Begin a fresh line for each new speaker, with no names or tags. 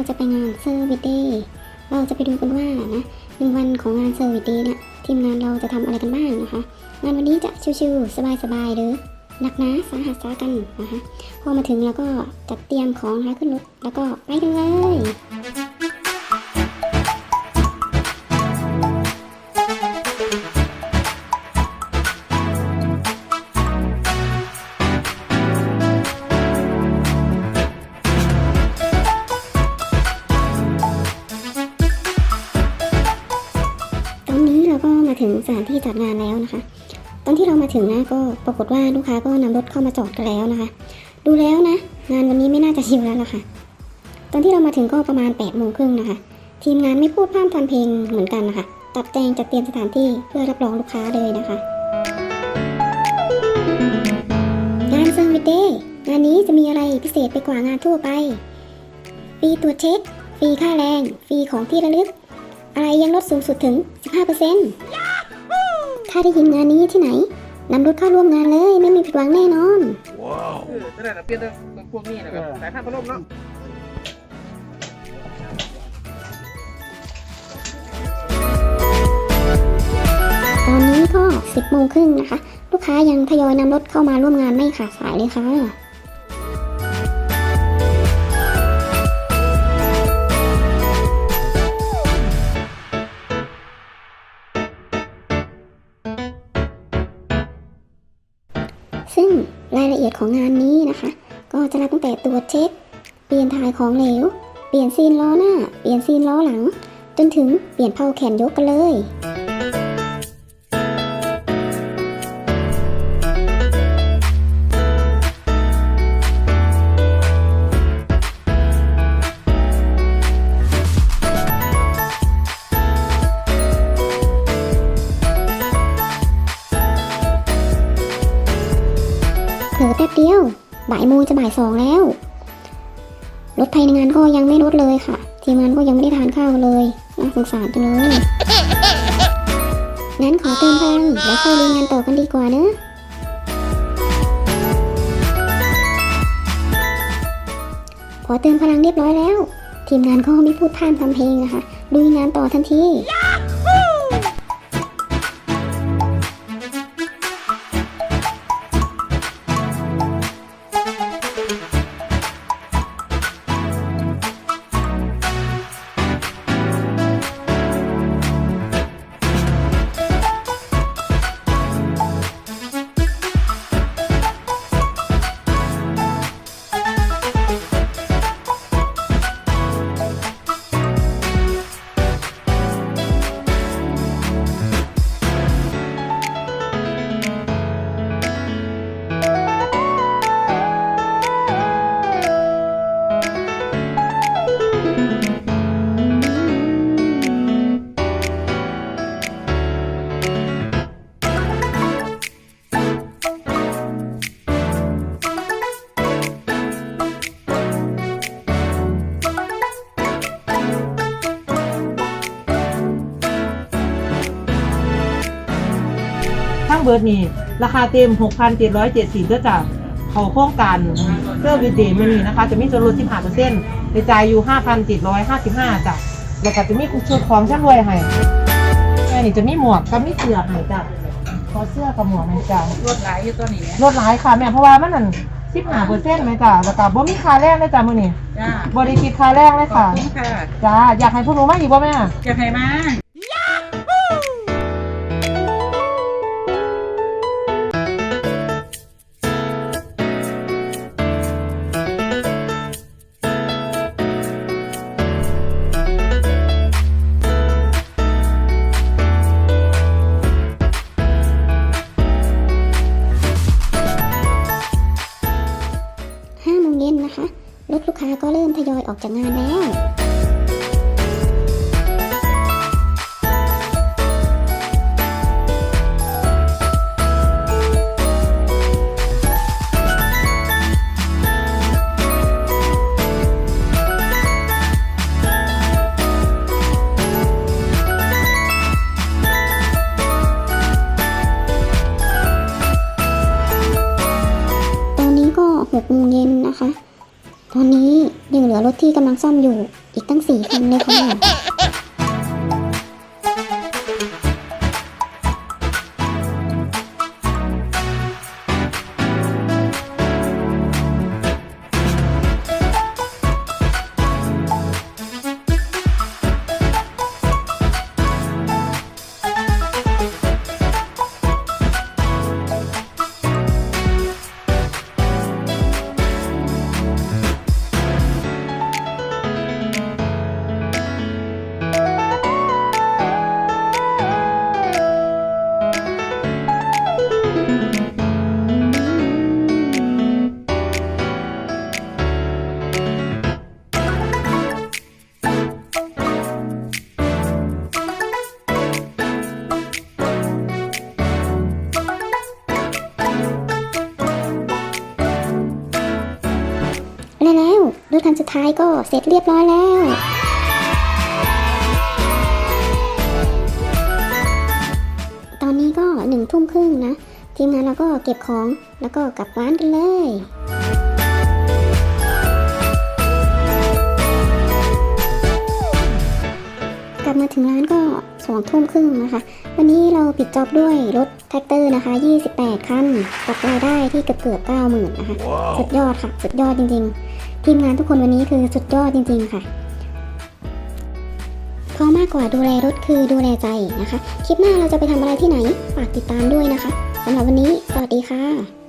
เราจะไปงานเซอร์วิสเดย์เราจะไปดูกันว่านะหนึ่งวันของงานเซอร์วิสเดย์เนี่ยทีมงานเราจะทำอะไรกันบ้างนะคะ งานวันนี้จะชิวๆสบายๆเรือหนักนะสาหัสสากันนะคะพอมาถึงแล้วก็จัดเตรียมของนะคะขึ้นรถแล้วก็ไปกันเลย จัดงานแล้วนะคะ ตอนที่เรามาถึงนะก็ปรากฏว่าลูกค้าก็นำรถเข้ามาจอดกันแล้วนะคะ ดูแล้วนะ งานวันนี้ไม่น่าจะชิวแล้วล่ะค่ะ ตอนที่เรามาถึงก็ประมาณ8ปดโมงครึ่งนะคะ ทีมงานไม่พูดพร่ำทำเพลงเหมือนกันนะคะตัดแจงจัดเตรียมสถานที่เพื่อรับรองลูกค้าเลยนะคะ งานเซอร์วิสเดย์งานนี้จะมีอะไรพิเศษไปกว่างานทั่วไปฟรีตรวจเช็คฟรีค่าแรง ฟรีของที่ระลึก อะไรยังลดสูงสุดถึง 15% ถ้าได้ยินงานนี้ที่ไหนนำรถเข้าร่วมงานเลยไม่มีผิดหวังแน่นอน
เออจะได้เปลี่ยนตัวพวกนี้นะครับสายพันธุ์พัดลมเนาะ
ตอนนี้ก็ 10โมงครึ่งนะคะ ลูกค้ายังทยอยนำรถเข้ามาร่วมงานไม่ขาดสายเลยค่ะ ซึ่งรายละเอียดของงานนี้นะคะ ก็จะรับตั้งแต่ตรวจเช็ค เปลี่ยนถ่ายของเหลว เปลี่ยนซีนล้อหน้า เปลี่ยนซีนล้อหลัง จนถึงเปลี่ยนเผาแขนยกกันเลย บเดียว บ่ายโมงจะบ่ายสองแล้ว รถภายในงานก็ยังไม่ลดเลยค่ะ ทีมงานก็ยังไม่ได้ทานข้าวเลยน่าสงสารจังเลยงั้นขอเติมพลังแล้วเข้าลุยงานต่อกันดีกว่าเนอะพอเติมพลังเรียบร้อยแล้ว ทีมงานก็ไม่พูดพร่ำทำเพลงนะคะลุยงานต่อทันที
บิร์ดนี่ราคาเต็ม 6,770ก็จะเขาโครงการเซอร์วิสเดย์มันนี่นะคะ จะมีส่วนลด15%ในจ่ายอยู่ 5,755จ้ะแล้วก็จะมีชุดของชั้นรวยให้แม่นี่จะมีหมวกกับมีเสื้อให้จ้ะขอเสื้อกับหมวกให้จ้ะ
รถหลายอยู่ตัวนี้ไหม
ลดหลายค่ะแม่เพราะว่ามันนั่น15%ไหมจ้ะแล้วก็บ่มีค่าแรงเลยจ้ะมื้อนี้
จ้า
บ่ได้คิดค่าแรงเลย
ขอบ
ค่ะ
คุณค่ะ
จ้า อยากให้พวกหนูมาอีกบ่แม่
จะให้มา
นะคะรถลูกค้าก็เริ่มทยอยออกจากงานแล้วตอนนี้ก็6โมงเย็นนะคะ ตอนนี้ยังเหลือรถที่กำลังซ่อมอยู่อีกตั้งสี่คันเลยค่ะ ท้ายก็เสร็จเรียบร้อยแล้ว ตอนนี้ก็หนึ่งทุ่มครึ่งนะ ทีมงานเราก็เก็บของแล้วก็กลับร้านกันเลยกลับมาถึงร้านก็สองทุ่มครึ่งนะคะ วันนี้เราปิดจ็อบด้วยรถแท็กเตอร์นะคะ 28 คันกับรายได้ที่เกือบเกือบ90,000นะคะ สุดยอดค่ะ สุดยอดจริง ๆ ทีมงานทุกคนวันนี้คือสุดยอดจริง ๆ ค่ะเพราะมากกว่าดูแลรถคือดูแลใจนะคะ คลิปหน้าเราจะไปทำอะไรที่ไหน ฝากติดตามด้วยนะคะสำหรับวันนี้ สวัสดีค่ะ